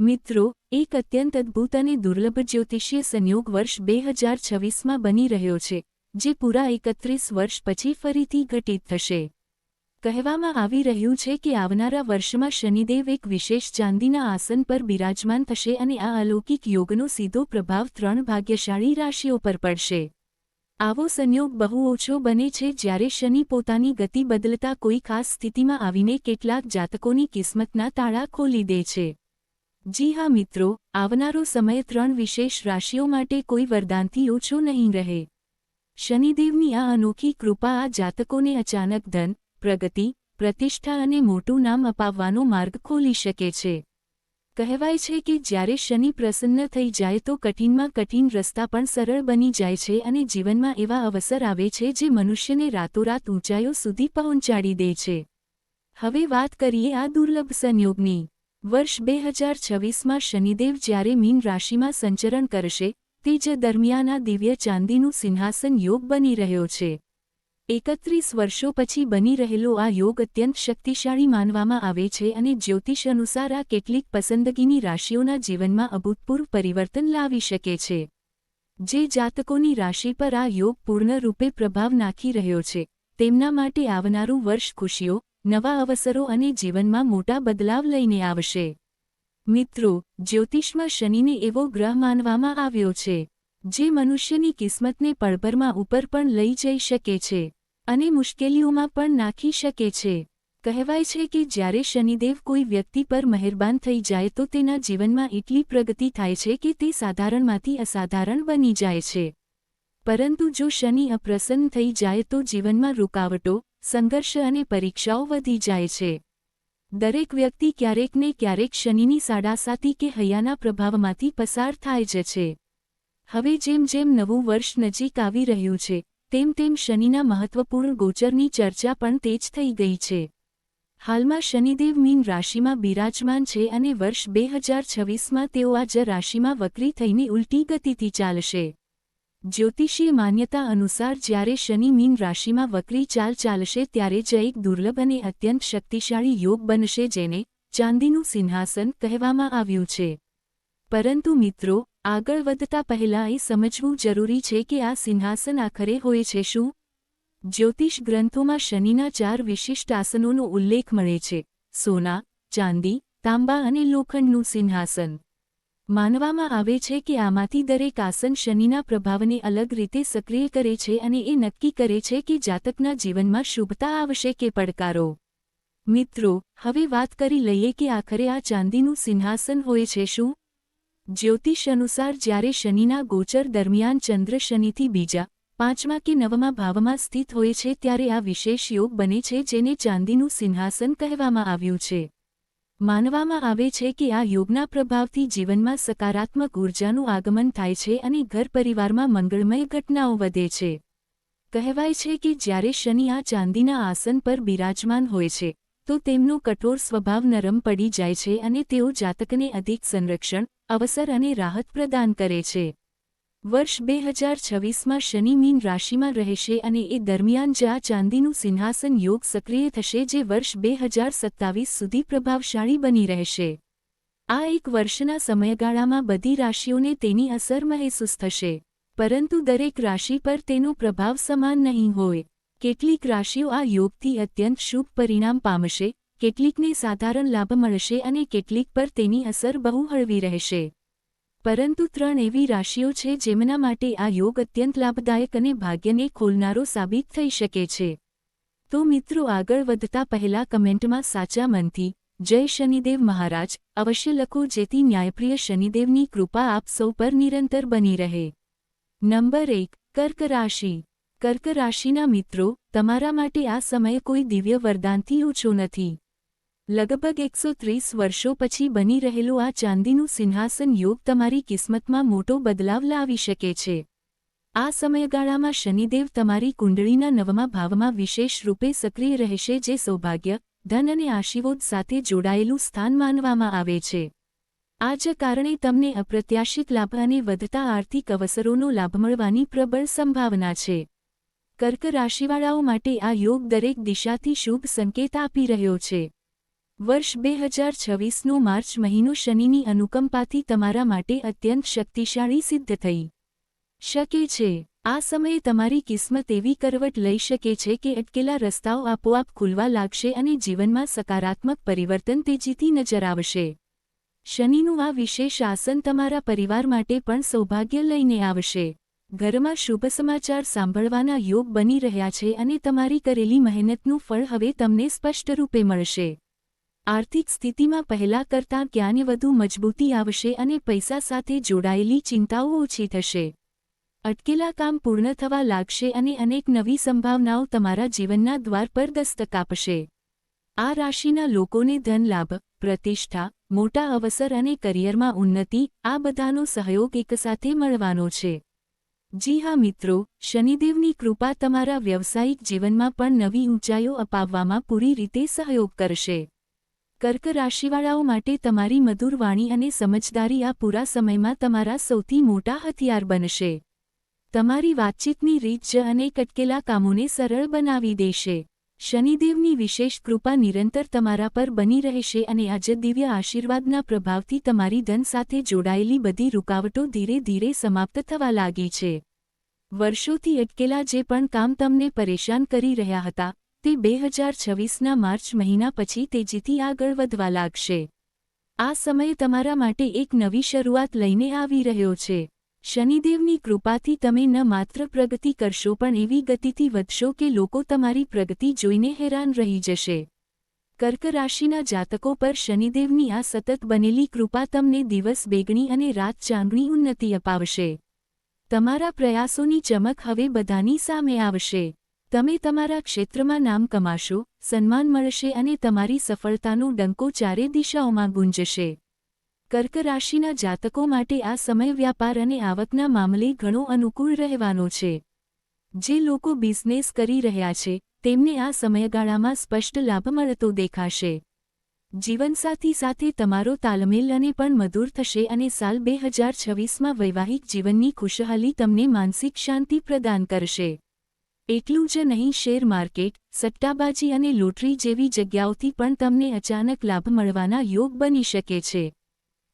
મિત્રો, એક અત્યંત અદ્ભુત અને દુર્લભ જ્યોતિષીય સંયોગ વર્ષ બે હજાર છવ્વીસમાં બની રહ્યો છે, જે પૂરા એકત્રીસ વર્ષ પછી ફરીથી ઘટિત થશે. કહેવામાં આવી રહ્યું છે કે આવનારા વર્ષમાં શનિદેવ એક વિશેષ ચાંદીના આસન પર બિરાજમાન થશે અને આ અલૌકિક યોગનો સીધો પ્રભાવ ત્રણ ભાગ્યશાળી રાશિઓ પર પડશે. આવો સંયોગ બહુ ઓછો બને છે જ્યારે શનિ પોતાની ગતિ બદલતા કોઈ ખાસ સ્થિતિમાં આવીને કેટલાક જાતકોની કિસ્મતના તાળા ખોલી દે છે. જી હા મિત્રો, આવનારો સમય ત્રણ વિશેષ રાશિઓ માટે કોઈ વરદાનથી ઓછો નહીં રહે. શનિદેવની આ અનોખી કૃપા આ જાતકોને અચાનક ધન, પ્રગતિ, પ્રતિષ્ઠા અને મોટું નામ અપાવવાનો માર્ગ ખોલી શકે છે. કહેવાય છે કે જ્યારે શનિ પ્રસન્ન થઈ જાય તો કઠિનમાં કઠિન રસ્તા પણ સરળ બની જાય છે અને જીવનમાં એવા અવસર આવે છે જે મનુષ્યને રાતોરાત ઊંચાઈઓ સુધી પહોંચાડી દે છે. હવે વાત કરીએ આ દુર્લભ સંયોગની. વર્ષ બે હજાર છવ્વીસમાં શનિદેવ જ્યારે મીન રાશિમાં સંચરણ કરશે, તે જ દરમિયાન દિવ્ય ચાંદીનું સિંહાસન યોગ બની રહ્યો છે. એકત્રીસ વર્ષો પછી બની રહેલો આ યોગ અત્યંત શક્તિશાળી માનવામાં આવે છે અને જ્યોતિષ અનુસાર આ કેટલીક પસંદગીની રાશિઓના જીવનમાં અભૂતપૂર્વ પરિવર્તન લાવી શકે છે. જે જાતકોની રાશિ પર આ યોગ પૂર્ણરૂપે પ્રભાવ નાખી રહ્યો છે, તેમના માટે આવનારું વર્ષ ખુશીઓ નવા અવસરો અને જીવનમાં મોટા બદલાવ લઈને આવશે. મિત્રો, જ્યોતિષમાં શનિને એવો ગ્રહ માનવામાં આવ્યો છે, જે મનુષ્યની કિસ્મતને પળભરમાં ઉપર પણ લઈ જઈ શકે છે અને મુશ્કેલીઓમાં પણ નાખી શકે છે. કહેવાય છે કે જ્યારે શનિદેવ કોઈ વ્યક્તિ પર મહેરબાન થઈ જાય તો તેના જીવનમાં એટલી પ્રગતિ થાય છે કે તે સાધારણમાંથી અસાધારણ બની જાય છે. પરંતુ જો શનિ અપ્રસન્ન થઈ જાય તો જીવનમાં રૂકાવટો સંઘર્ષ અને પરીક્ષાઓ વધી જાય છે. દરેક વ્યક્તિ ક્યારેક ને ક્યારેક શનિની સાડાસાતી કે હૈયાના પ્રભાવમાંથી પસાર થાય જ છે. હવે જેમ જેમ નવું વર્ષ નજીક આવી રહ્યું છે, તેમ તેમ શનિના મહત્વપૂર્ણ ગોચરની ચર્ચા પણ તેજ થઈ ગઈ છે. હાલમાં શનિદેવ મીન રાશિમાં બિરાજમાન છે અને વર્ષ બે હજાર છવ્વીસમાં તેઓ આજ રાશિમાં વક્રી થઈને ઉલટી ગતિથી ચાલશે. જ્યોતિષીય માન્યતા અનુસાર જ્યારે શનિ મીન રાશિમાં વક્રી ચાલ ચાલશે ત્યારે જ એક દુર્લભ અને અત્યંત શક્તિશાળી યોગ બનશે જેને ચાંદીનું સિંહાસન કહેવામાં આવ્યું છે. પરંતુ મિત્રો, આગળ વધતા પહેલાં એ સમજવું જરૂરી છે કે આ સિંહાસન આખરે હોય છે શું? જ્યોતિષ ગ્રંથોમાં શનિના ચાર વિશિષ્ટ આસનોનો ઉલ્લેખ મળે છે. સોના, ચાંદી, તાંબા અને લોખંડનું સિંહાસન. માનવામાં આવે છે કે આમાંથી દરેક આસન શનિના પ્રભાવને અલગ રીતે સક્રિય કરે છે અને એ નક્કી કરે છે કે જાતકના જીવનમાં શુભતા આવશે કે પડકારો. મિત્રો, હવે વાત કરી લઈએ કે આખરે આ ચાંદીનું સિંહાસન હોય છે શું? જ્યોતિષ અનુસાર જ્યારે શનિના ગોચર દરમિયાન ચંદ્ર શનિથી બીજા, પાંચમા કે નવમા ભાવમાં સ્થિત હોય છે ત્યારે આ વિશેષ યોગ બને છે જેને ચાંદીનું સિંહાસન કહેવામાં આવ્યું છે. માનવામાં આવે છે કે આ યોગના પ્રભાવથી જીવનમાં સકારાત્મક ઉર્જાનું આગમન થાય છે અને ઘર પરિવારમાં મંગળમય ઘટનાઓ વધે છે. કહેવાય છે કે જ્યારે શનિ આ ચાંદીના આસન પર બિરાજમાન હોય છે, તો તેમનો કઠોર સ્વભાવ નરમ પડી જાય છે અને તેઓ જાતકને અધિક સંરક્ષણ, અવસર અને રાહત પ્રદાન કરે છે. વર્ષ બે હજાર છવ્વીસમાં શનિ મીન રાશિમાં રહેશે અને એ દરમિયાન જ ચાંદીનું સિંહાસન યોગ સક્રિય થશે જે વર્ષ બે હજાર સત્તાવીસ સુધી પ્રભાવશાળી બની રહેશે. આ એક વર્ષના સમયગાળામાં બધી રાશિઓને તેની અસર મહેસૂસ થશે. પરંતુ દરેક રાશિ પર તેનો પ્રભાવ સમાન નહીં હોય. કેટલીક રાશિઓ આ યોગથી અત્યંત શુભ પરિણામ પામશે, કેટલીકને સાધારણ લાભ મળશે અને કેટલીક પર તેની અસર બહુ હળવી રહેશે. પરંતુ ત્રણ એવી રાશિઓ છે જેમના માટે આ યોગ અત્યંત લાભદાયક અને ભાગ્યને ખોલનારો સાબિત થઈ શકે છે. તો મિત્રો આગળ વધતા પહેલા કમેન્ટમાં સાચા મનથી, જય શનિદેવ મહારાજ, અવશ્ય લખો જેથી ન્યાયપ્રિય શનિદેવની કૃપા આપ સૌ પર નિરંતર બની રહે. નંબર એક, કર્ક રાશિ. કર્ક રાશિના મિત્રો, તમારા માટે આ સમય કોઈ દિવ્ય વરદાનથી ઓછો નથી. લગભગ એકસો ત્રીસ વર્ષો પછી બની રહેલું આ ચાંદીનું સિંહાસન યોગ તમારી કિસ્મતમાં મોટો બદલાવ લાવી શકે છે. આ સમયગાળામાં શનિદેવ તમારી કુંડળીના નવમા ભાવમાં વિશેષ રૂપે સક્રિય રહેશે જે સૌભાગ્ય, ધન અને આશીર્વાદ સાથે જોડાયેલું સ્થાન માનવામાં આવે છે. આ જ કારણે તમને અપ્રત્યાશિત લાભ અને વધતા આર્થિક અવસરોનો લાભ મળવાની પ્રબળ સંભાવના છે. કર્ક રાશિવાળાઓ માટે આ યોગ દરેક દિશાથી શુભ સંકેત આપી રહ્યો છે. વર્ષ બે હજાર છવ્વીસનો માર્ચ મહિનો શનિની અનુકંપાથી તમારા માટે અત્યંત શક્તિશાળી સિદ્ધ થઈ. શકે છે, આ સમયે તમારી કિસ્મત એવી કરવટ લઈ શકે છે કે અટકેલા રસ્તાઓ આપોઆપ ખુલવા લાગશે અને જીવનમાં સકારાત્મક પરિવર્તન તેજીથી નજર આવશે. શનિનું આ વિશેષ આસન તમારા પરિવાર માટે પણ સૌભાગ્ય લઈને આવશે. ઘરમાં શુભ સમાચાર સાંભળવાના યોગ બની રહ્યા છે અને તમારી કરેલી મહેનતનું ફળ હવે તમને સ્પષ્ટ રૂપે મળશે. આર્થિક સ્થિતિમાં પહેલા કરતાં ક્યાંને વધુ મજબૂતી આવશે અને પૈસા સાથે જોડાયેલી ચિંતાઓ ઓછી થશે. અટકેલા કામ પૂર્ણ થવા લાગશે અને અનેક નવી સંભાવનાઓ તમારા જીવનના દ્વાર પર દસ્તક આપશે. આ રાશિના લોકોને ધનલાભ પ્રતિષ્ઠા, મોટા અવસર અને કરિયરમાં ઉન્નતિ, આ બધાનો સહયોગ એકસાથે મળવાનો છે. જી હા મિત્રો, શનિદેવની કૃપા તમારા વ્યવસાયિક જીવનમાં પણ નવી ઊંચાઈઓ અપાવવામાં પૂરી રીતે સહયોગ કરશે. કર્ક રાશિવાળાઓ માટે તમારી મધુર વાણી અને સમજદારી આ પૂરા સમયમાં તમારા સૌથી મોટા હથિયાર બનશે. તમારી વાતચીતની રીત જ અનેક અટકેલા કામોને સરળ બનાવી દેશે. શનિદેવની વિશેષ કૃપા નિરંતર તમારા પર બની રહેશે અને આજે દિવ્ય આશીર્વાદના પ્રભાવથી તમારી ધન સાથે જોડાયેલી બધી રૂકાવટો ધીરે ધીરે સમાપ્ત થવા લાગી છે. વર્ષોથી અટકેલા જે પણ કામ તમને પરેશાન કરી રહ્યા હતા તે બે હજાર છવ્વીસના માર્ચ મહિના પછી તેજીથી આગળ વધવા લાગશે. આ સમય તમારા માટે એક નવી શરૂઆત લઈને આવી રહ્યો છે. શનિદેવની કૃપાથી તમે ન માત્ર પ્રગતિ કરશો પણ એવી ગતિથી વધશો કે લોકો તમારી પ્રગતિ જોઈને હેરાન રહી જશે. કર્ક રાશિના જાતકો પર શનિદેવની આ સતત બનેલી કૃપા તમને દિવસ બેગણી અને રાત ચાંદણી ઉન્નતિ અપાવશે. તમારા પ્રયાસોની ચમક હવે બધાની સામે આવશે. તમે તમારા ક્ષેત્રમાં નામ કમાશો, સન્માન મળશે અને તમારી સફળતાનો ડંકો ચારે દિશાઓમાં ગુંજશે. કર્ક રાશિના જાતકો માટે આ સમય વ્યાપાર અને આવકના મામલે ઘણો અનુકૂળ રહેવાનો છે. જે લોકો બિઝનેસ કરી રહ્યા છે, તેમને આ સમયગાળામાં સ્પષ્ટ લાભ મળતો દેખાશે. જીવનસાથી સાથે તમારો તાલમેલ અને પણ મધુર થશે અને સાલ બે હજાર છવ્વીસમાં વૈવાહિક જીવનની ખુશહાલી તમને માનસિક શાંતિ પ્રદાન કરશે. એટલું જ નહીં, શેર માર્કેટ, સટ્ટાબાજી અને લોટરી જેવી જગ્યાઓથી પણ તમને અચાનક લાભ મળવાના યોગ બની શકે છે.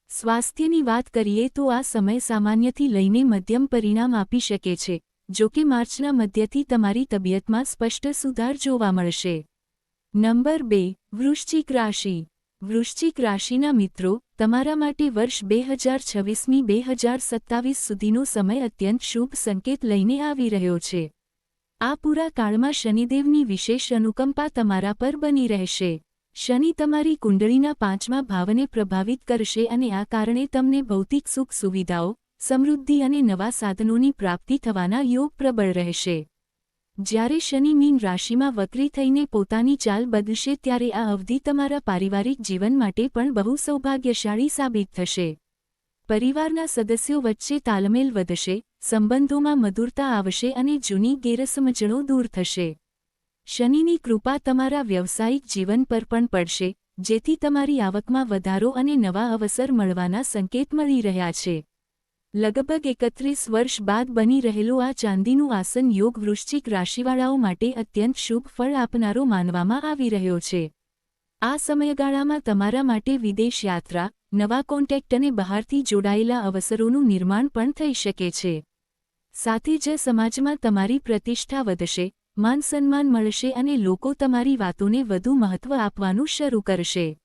સ્વાસ્થ્યની વાત કરીએ તો આ સમય સામાન્યથી લઈને મધ્યમ પરિણામ આપી શકે છે, જો કે માર્ચના મધ્યથી તમારી તબિયતમાં સ્પષ્ટ સુધાર જોવા મળશે. નંબર બે, વૃશ્ચિક રાશિ. વૃશ્ચિક રાશિના મિત્રો, તમારા માટે વર્ષ બે હજાર છવ્વીસમી બે હજાર સત્તાવીસ સુધીનો સમય અત્યંત શુભ સંકેત લઈને આવી રહ્યો છે. આ પૂરા કાળમાં શનિદેવની વિશેષ અનુકંપા તમારા પર બની રહેશે. શનિ તમારી કુંડળીના પાંચમા ભાવને પ્રભાવિત કરશે અને આ કારણે તમને ભૌતિક સુખ સુવિધાઓ, સમૃદ્ધિ અને નવા સાધનોની પ્રાપ્તિ થવાના યોગ પ્રબળ રહેશે. જ્યારે શનિ મીન રાશિમાં વક્રી થઈને પોતાની ચાલ બદલશે ત્યારે આ અવધિ તમારા પારિવારિક જીવન માટે પણ બહુ સૌભાગ્યશાળી સાબિત થશે. પરિવારના સદસ્યો વચ્ચે તાલમેલ વધશે, સંબંધોમાં મધુરતા આવશે અને જૂની ગેરસમજણો દૂર થશે. શનિની કૃપા તમારા વ્યવસાયિક જીવન પર પણ પડશે, જેથી તમારી આવકમાં વધારો અને નવા અવસર મળવાના સંકેત મળી રહ્યા છે. લગભગ એકત્રીસ વર્ષ બાદ બની રહેલું આ ચાંદીનું આસન યોગ વૃશ્ચિક રાશિવાળાઓ માટે અત્યંત શુભ ફળ આપનારો માનવામાં આવી રહ્યો છે. આ સમયગાળામાં તમારા માટે વિદેશ યાત્રા, નવા કોન્ટેક્ટ અને બહારથી જોડાયેલા અવસરોનું નિર્માણ પણ થઈ શકે છે. સાથે જ સમાજમાં તમારી પ્રતિષ્ઠા વધશે, માન સન્માન મળશે અને લોકો તમારી વાતોને વધુ મહત્વ આપવાનું શરૂ કરશે.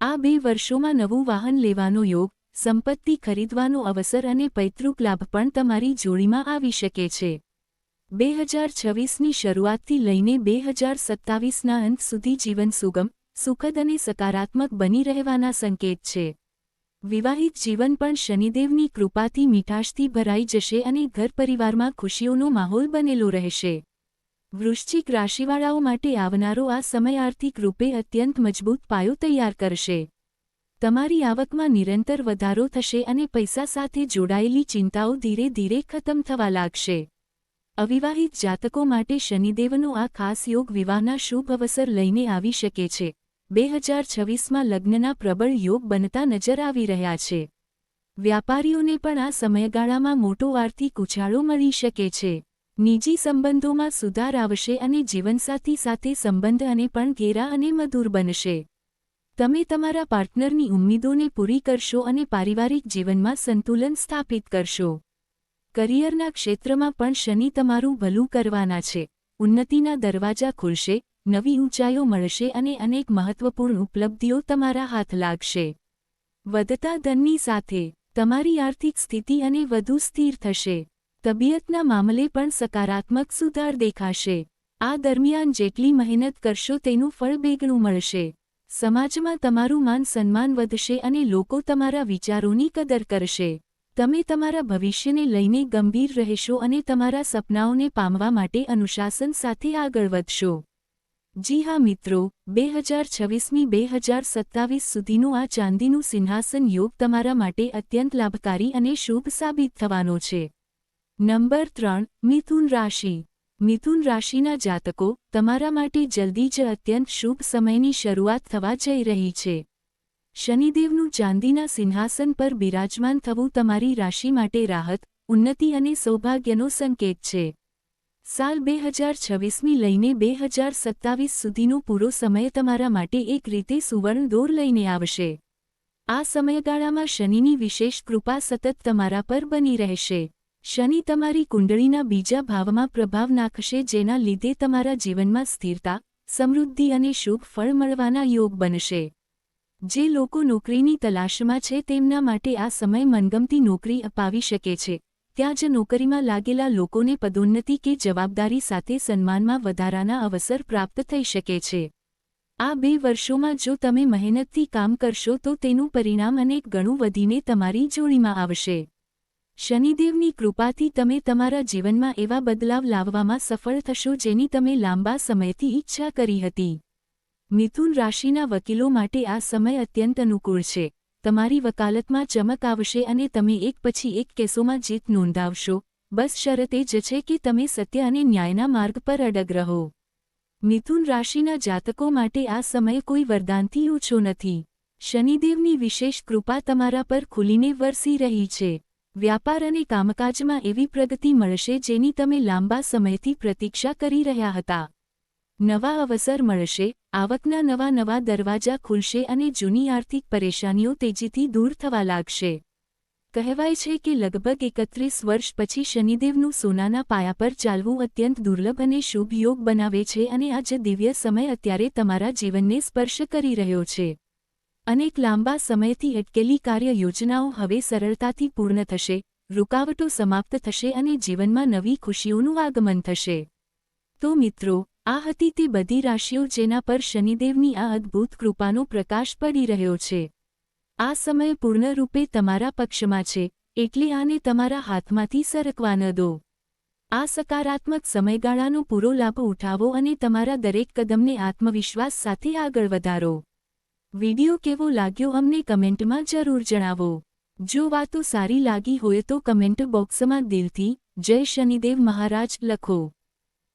આ બે વર્ષોમાં નવું વાહન લેવાનો યોગ, સંપત્તિ ખરીદવાનો અવસર અને પૈતૃક લાભ પણ તમારી જોડીમાં આવી શકે છે. બે હજાર છવ્વીસની શરૂઆતથી લઈને બે હજાર સત્તાવીસના અંત સુધી જીવન સુગમ સુખદ અને સકારાત્મક બની રહેવાના સંકેત છે. વિવાહિત જીવન પણ શનિદેવની કૃપાથી મીઠાશથી ભરાઈ જશે અને ઘર પરિવારમાં ખુશીઓનો માહોલ બનેલો રહેશે. વૃશ્ચિક રાશિવાળાઓ માટે આવનારો આ સમય આર્થિક રૂપે અત્યંત મજબૂત પાયો તૈયાર કરશે. તમારી આવકમાં નિરંતર વધારો થશે અને પૈસા સાથે જોડાયેલી ચિંતાઓ ધીરે ધીરે ખતમ થવા લાગશે. અવિવાહિત જાતકો માટે શનિદેવનો આ ખાસ યોગ વિવાહના શુભ અવસર લઈને આવી શકે છે. બે હજાર છવ્વીસમાં લગ્નના પ્રબળ યોગ બનતા નજર આવી રહ્યા છે. વ્યાપારીઓને પણ આ સમયગાળામાં મોટો આર્થિક ઉછાળો મળી શકે છે. નિજી સંબંધોમાં સુધાર આવશે અને જીવનસાથી સાથે સંબંધ અને પણ ઘેરા અને મધુર બનશે. તમે તમારા પાર્ટનરની ઉમ્મીદોને પૂરી કરશો અને પારિવારિક જીવનમાં સંતુલન સ્થાપિત કરશો. કરિયરના ક્ષેત્રમાં પણ શનિ તમારું ભલું કરવાના છે. ઉન્નતિના દરવાજા ખુલશે નવી ઊંચાઈઓ મળશે અને અનેક મહત્વપૂર્ણ ઉપલબ્ધિઓ તમારા હાથ લાગશે. વધતા ધનની સાથે, તમારી આર્થિક સ્થિતિ અને વધુ સ્થિર થશે. તબિયતના મામલે પણ સકારાત્મક સુધાર દેખાશે. આ દરમિયાન જેટલી મહેનત કરશો તેનું ફળ બેગણું મળશે. સમાજમાં તમારું માન સન્માન વધશે અને લોકો તમારા વિચારોની કદર કરશે. તમે તમારા ભવિષ્યને લઈને ગંભીર રહેશો અને તમારા સપનાઓને પામવા માટે અનુશાસન સાથે આગળ વધશો. જી હા મિત્રો બે હજાર છવ્વીસમી બે હજાર સત્તાવીસ સુધીનું આ ચાંદીનું સિંહાસન યોગ તમારા માટે અત્યંત લાભકારી અને શુભ સાબિત થવાનો છે. નંબર ત્રણ, મિથુન રાશિ. મિથુન રાશિના જાતકો તમારા માટે જલ્દી જ અત્યંત શુભ સમયની શરૂઆત થવા જઈ રહી છે. શનિદેવનું ચાંદીના સિંહાસન પર બિરાજમાન થવું તમારી રાશિ માટે રાહત, ઉન્નતિ અને સૌભાગ્યનો સંકેત છે. સાલ બે હજાર છવ્વીસમી લઈને બે હજાર સત્તાવીસ સુધીનો પૂરો સમય તમારા માટે એક રીતે સુવર્ણ દોર લઈને આવશે. આ સમયગાળામાં શનિની વિશેષ કૃપા સતત તમારા પર બની રહેશે. શનિ તમારી કુંડળીના બીજા ભાવમાં પ્રભાવ નાખશે જેના લીધે તમારા જીવનમાં સ્થિરતા, સમૃદ્ધિ અને શુભ ફળ મળવાના યોગ બનશે. જે લોકો નોકરીની તલાશમાં છે તેમના માટે આ સમય મનગમતી નોકરી અપાવી શકે છે. ત્યાં જ નોકરીમાં લાગેલા લોકોને પદોન્નતિ કે જવાબદારી સાથે સન્માનમાં વધારાના અવસર પ્રાપ્ત થઈ શકે છે. આ બે વર્ષોમાં જો તમે મહેનતથી કામ કરશો તો તેનું પરિણામ અનેક ગણું વધીને તમારી જોડીમાં આવશે. શનિદેવની કૃપાથી તમે તમારા જીવનમાં એવા બદલાવ લાવવામાં સફળ થશો જેની તમે લાંબા સમયથી ઈચ્છા કરી હતી. મિથુન રાશિના વકીલો માટે આ સમય અત્યંત અનુકૂળ છે. તમારી વકાલતમાં ચમક આવશે અને તમે એક પછી એક કેસોમાં જીત નોંધાવશો. બસ શરત એ જ છે કે તમે સત્ય અને ન્યાયના માર્ગ પર અડગ રહો. મિથુન રાશિના જાતકો માટે આ સમય કોઈ વરદાનથી ઓછો નથી. શનિદેવની વિશેષ કૃપા તમારા પર ખુલીને વરસી રહી છે. વ્યાપાર અને કામકાજમાં એવી પ્રગતિ મળશે જેની તમે લાંબા સમયથી પ્રતીક્ષા કરી રહ્યા હતા. નવા અવસર મળશે, આવકના નવા નવા દરવાજા ખુલશે અને જૂની આર્થિક પરેશાનીઓ તેજીથી દૂર થવા લાગશે. કહેવાય છે કે લગભગ એકત્રીસ વર્ષ પછી શનિદેવનું સોનાના પાયા પર ચાલવું અત્યંત દુર્લભ અને શુભ યોગ બનાવે છે અને આ જ દિવ્ય સમય અત્યારે તમારા જીવનને સ્પર્શ કરી રહ્યો છે. અનેક લાંબા સમયથી અટકેલી કાર્ય યોજનાઓ હવે સરળતાથી પૂર્ણ થશે, રૂકાવટો સમાપ્ત થશે અને જીવનમાં નવી ખુશીઓનું આગમન થશે. તો મિત્રો આ હતી તે બધી રાશિઓ જેના પર શનિદેવની આ અદ્ભુત કૃપાનો પ્રકાશ પડી રહ્યો છે. આ સમય પૂર્ણરૂપે તમારા પક્ષમાં છે, એટલે આને તમારા હાથમાંથી સરકવા ન દો. આ સકારાત્મક સમયગાળાનો પૂરો લાભ ઉઠાવો અને તમારા દરેક કદમને આત્મવિશ્વાસ સાથે આગળ વધારો. વિડિયો કેવો લાગ્યો અમને કમેન્ટમાં જરૂર જણાવો. જો વાતો સારી લાગી હોય તો કમેન્ટ બોક્સમાં દિલથી, જય શનિદેવ મહારાજ લખો.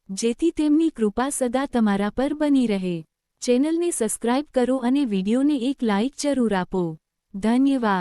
જેથી તેમની કૃપા સદા તમારા પર બની રહે. ચેનલને સબસ્ક્રાઇબ કરો અને વિડીયોને એક લાઇક જરૂર આપો. ધન્યવાદ.